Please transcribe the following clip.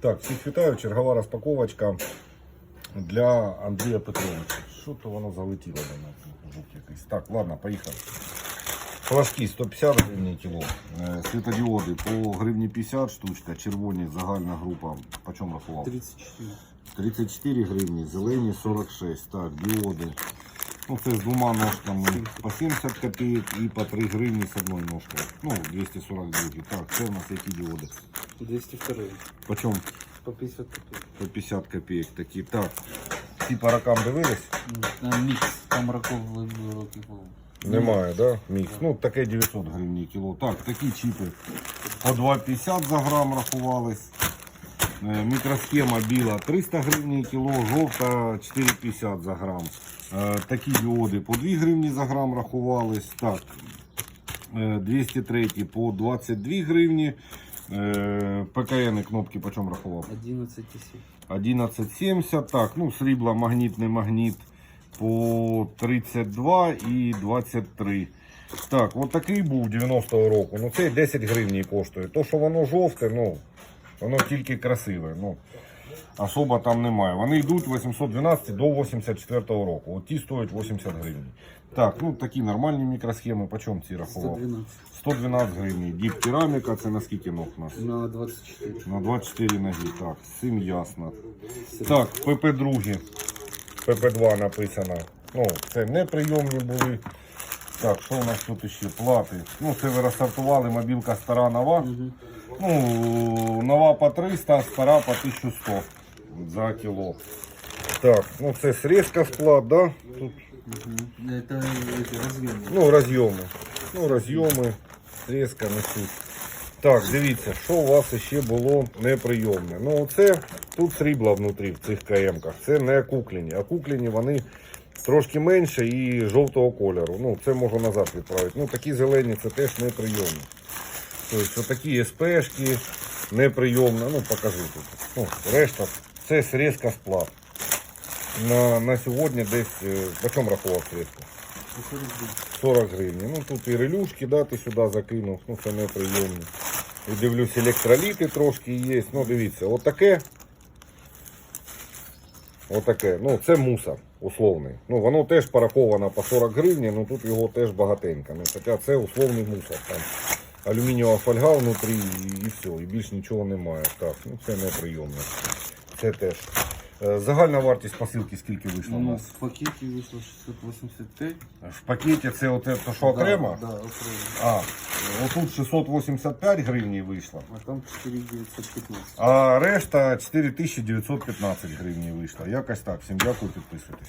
Так, всіх вітаю, чергова розпаковочка для Андрія Петровича. Що то воно залетіло до? Жук якийсь. Так, ладно, поїхали. Флажки 150 гривень кіло. Е, Світодіоди по гривні 50 штучка, червоні загальна група. По чому рахував? 34. 34 гривні, зелені 46. Так, діоди. Ну, це з двома ножками по 70 копійок і по 3 гривні з одною ножкою. Ну, 242. Так, це в нас які діоди. 202. По чому? По 50 копеек. По 50 копійок такі. Так. Ці по рокам дивились? Там микс. Там раковый руки был. Немає, да? Мікс. Ну, таке 900 гривень кіло. Так, такі чіпи по 2,50 за грам рахувались. Е, Мікросхема біла 300 гривень кіло, жовта 4,50 за грам. Е, Такі діоди по 2 гривні за грам рахувались. Так, е, 203 по 22 гривні. Е, ПКН кнопки по чому рахував? 11,7. 11,70. Так, ну срібла, магнітний магніт по 32 і 23. Так, от такий був 90-го року. Ну цей 10 гривень коштує. То, що воно жовте, ну, воно тільки красиве. Ну, особо там немає. Вони йдуть 812 до 84-го року. От ті стоять 80 гривень. Так, ну такі нормальні мікросхеми. По чому ці рахував? 112. 112 гривень. Діп кераміка, це на скільки ног у нас? На 24. На 24 ноги, так, з цим ясно. Так, ПП-2. ПП-2 написано. Ну, це неприйомні були. Так, що у нас тут ще? Плати. Ну, це ви розсортували, мобілка стара нова Ну, нова по 300, стара по 1100 за кіло. Так, ну це срезка з плат, да? Тут, Это эти разъемы. ну, розйоми. Ну, розйоми, срезка несуть. Так, дивіться, що у вас ще було неприйомне. Ну, це тут срібла внутрі в цих КМ-ках. Це не куклені. А куклені вони трошки менше і жовтого кольору. Ну, це можу назад відправити. Ну, такі зелені це теж неприйомні. Тобто, такі СПшки неприйомні. Ну, покажу тут. Ну, решта, це срезка з плат. На, на сьогодні десь, е, по чому рахував срезку? 40 гривень. Ну тут і релюшки да, ти сюди закинув, ну це неприємно. І дивлюсь, електроліти трошки є. Ну дивіться, отаке. Отаке. Ну це мусор условний. Ну воно теж пораховано по 40 гривень, ну тут його теж багатенько. Ну, хоча це условний мусор. Там алюмінієва фольга внутрі і, і все, і більш нічого немає. Так, ну це неприйомно. Це теж. Е, Загальна вартість посилки скільки вийшла у Ну, нас? в пакете вышло 685. В пакеті це оте, то, що окремо? Да, да, окремо. А, отут 685 гривень вийшло, А там 4915. а решта 4915 гривень вийшло. Якось так. Всім дякую, підписуйтесь.